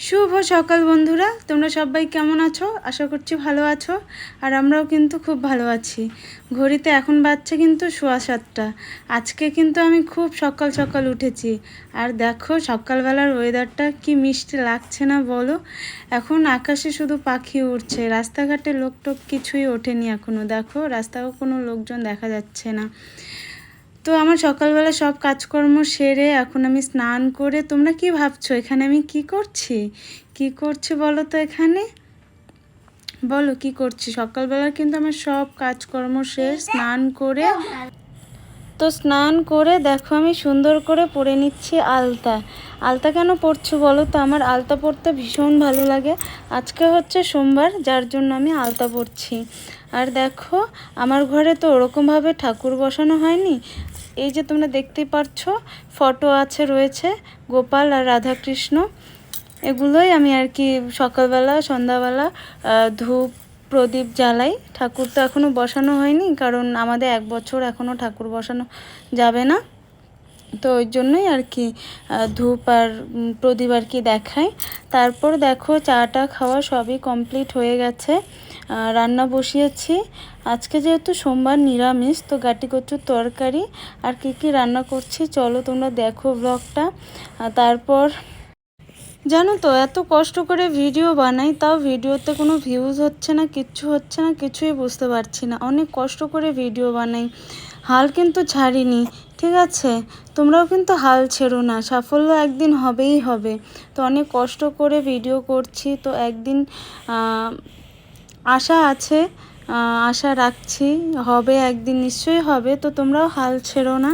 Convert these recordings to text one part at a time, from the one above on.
শুভ সকাল বন্ধুরা। তোমরা সবাই কেমন আছো? আশা করছি ভালো আছো। আর আমরাও কিন্তু খুব ভালো আছি। ঘড়িতে এখন বাজছে কিন্তু সোয়া সাতটা। আজকে কিন্তু আমি খুব সকাল সকাল উঠেছি। আর দেখো, সকালবেলার ওয়েদারটা কি মিষ্টি লাগছে না বলো? এখন আকাশে শুধু পাখি উঠছে রাস্তাঘাটে লোকটোক কিছুই ওঠেনি এখনও দেখো, রাস্তাও কোনো লোকজন দেখা যাচ্ছে না। তো আমার সকালবেলা সব কাজকর্ম সেরে এখন আমি স্নান করে, তোমরা কি ভাবছ? এখানে আমি কি করছি? কি করছি বলো তো এখানে? বলো, কি করছি? সকালবেলা কিন্তু আমার সব কাজকর্ম শেষ স্নান করে তো স্নান করে দেখো আমি সুন্দর করে পরে নিচ্ছি আলতা। আলতা কেন পরছো বলো তো? আমার আলতা পরতে ভীষণ ভালো লাগে। আজকে হচ্ছে সোমবার, যার জন্য আমি আলতা পরছি। আর দেখো, আমার ঘরে তো ওরকমভাবে ঠাকুর বসানো হয়নি। এই যে তোমরা দেখতেই পাচ্ছ, ফটো আছে, রয়েছে গোপাল আর রাধাকৃষ্ণ। এগুলোই আমি আর কি সকালবেলা, সন্ধ্যাবেলা ধূপ, প্রদীপ জ্বালাই। ঠাকুর তো এখনও বসানো হয়নি, কারণ আমাদের এক বছর এখনও ঠাকুর বসানো যাবে না। তো ওই জন্যই আর কি ধূপ আর প্রদীপ আর কি দেখাই। তারপর দেখো, চাটা খাওয়া সবই কমপ্লিট হয়ে গেছে। রান্না বসিয়েছি। আজকে যেহেতু সোমবার নিরামিষ, তো গাটি কচুর তরকারি। আর কি কি রান্না করছি, চলো তোমরা দেখো ব্লগটা। তারপর, জানো তো, এত কষ্ট করে ভিডিও বানাই, তাও ভিডিওতে কোনো ভিউজ হচ্ছে না, কিচ্ছু হচ্ছে না, কিছুই বুঝতে পারছি না। অনেক কষ্ট করে ভিডিও বানাই। হাল কিন্তু ছাড়িনি, ঠিক আছে? তোমরাও কিন্তু হাল ছেড়ো না, সাফল্য একদিন হবেই হবে। তো অনেক কষ্ট করে ভিডিও করছি, তো একদিন আশা আছে আশা রাখছি। হবে একদিন, নিশ্চয়ই হবে, তো তোমরাও হাল ছেড়ো না।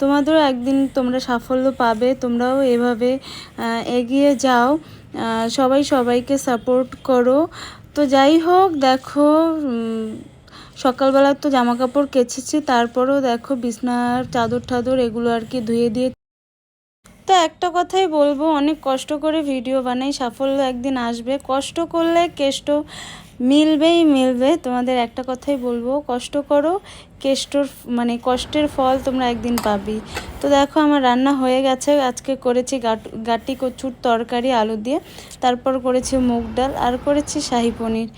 তোমাদেরও একদিন তোমরা সাফল্য পাবে, তোমরাও এভাবে এগিয়ে যাও। সবাই সবাইকে সাপোর্ট করো। তো যাই হোক, দেখো সকালবেলা তো জামা কাপড় কেচেছি, তারপরেও দেখো বিছনার চাদর টাদর এগুলো আর কি ধুয়ে দিয়ে তো একটা কথাই বলব, অনেক কষ্ট করে ভিডিও বানাই, সাফল্য একদিন আসবে। কষ্ট করলে কেষ্ট মিলবেই মিলবে, তোমাদের একটা কথাই বলব, কষ্ট করো, কেষ্টর মানে কষ্টের ফল তোমরা একদিন পাবি। তো দেখো আমার রান্না হয়ে গেছে, আজকে করেছি গাট- গাটি কচুর তরকারি, আলু দিয়ে, তারপর করেছি মুগ ডাল আর করেছি শাহি পনির।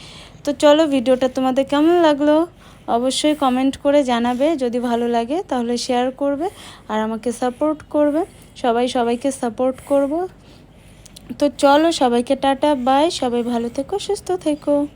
তো চলো ভিডিওটা তোমাদের কেমন লাগল? অবশ্যই কমেন্ট করে জানাবে, যদি ভালো লাগে তাহলে শেয়ার করবে আর আমাকে সাপোর্ট করবে। সবাই সবাইকে সাপোর্ট করব। তো চলো সবাইকে টাটা বাই সবাই ভালো থেকো, সুস্থ থেকো।